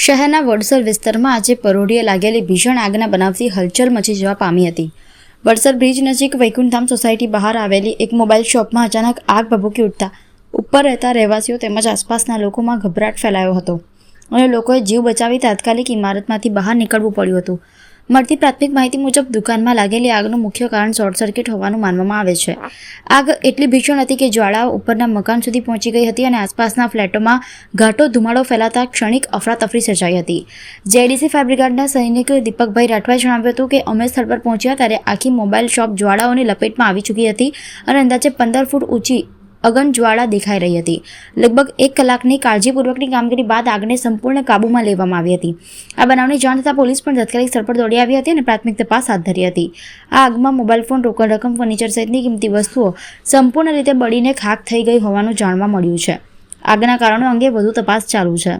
શહેરના વડસર વિસ્તારમાં આજે પરોઢીએ લાગેલી ભીષણ આગના બનાવથી હલચલ મચી જવા પામી હતી. વડસર બ્રિજ નજીક વૈકુંઠધામ સોસાયટી બહાર આવેલી એક મોબાઈલ શોપમાં અચાનક આગ ભભૂકી ઉઠતા ઉપર રહેતા રહેવાસીઓ તેમજ આસપાસના લોકોમાં ગભરાટ ફેલાયો હતો. અને લોકોએ જીવ બચાવી તાત્કાલિક ઇમારતમાંથી બહાર નીકળવું પડ્યું હતું. મળતી પ્રાથમિક માહિતી મુજબ દુકાનમાં લાગેલી આગનું મુખ્ય કારણ શોર્ટ સર્કિટ હોવાનું માનવામાં આવે છે. આગ એટલી ભીષણ હતી કે જ્વાળાઓ ઉપરના મકાન સુધી પહોંચી ગઈ હતી અને આસપાસના ફ્લેટોમાં ઘાટો ધુમાડો ફેલાતા ક્ષણિક અફરાતફરી સર્જાઈ હતી. જેડીસી ફાયર સૈનિક દીપકભાઈ રાઠવાએ જણાવ્યું હતું કે, અમે સ્થળ પર પહોંચ્યા ત્યારે આખી મોબાઈલ શોપ જ્વાળાઓની લપેટમાં આવી ચૂકી હતી અને અંદાજે પંદર ફૂટ ઊંચી અગન જ્વાળા દેખાઈ રહી હતી. લગભગ એક કલાકની કાળજીપૂર્વકની કામગીરી બાદ આગને સંપૂર્ણ કાબૂમાં લેવામાં આવી હતી. આ બનાવની જાણ થતાં પોલીસ પણ તાત્કાલિક સ્થળ પર દોડી આવી હતી અને પ્રાથમિક તપાસ હાથ ધરી હતી. આ આગમાં મોબાઈલ ફોન, રોકડ રકમ, ફર્નિચર સહિતની કિંમતી વસ્તુઓ સંપૂર્ણ રીતે બળીને ખાક થઈ ગઈ હોવાનું જાણવા મળ્યું છે. આગના કારણો અંગે વધુ તપાસ ચાલુ છે.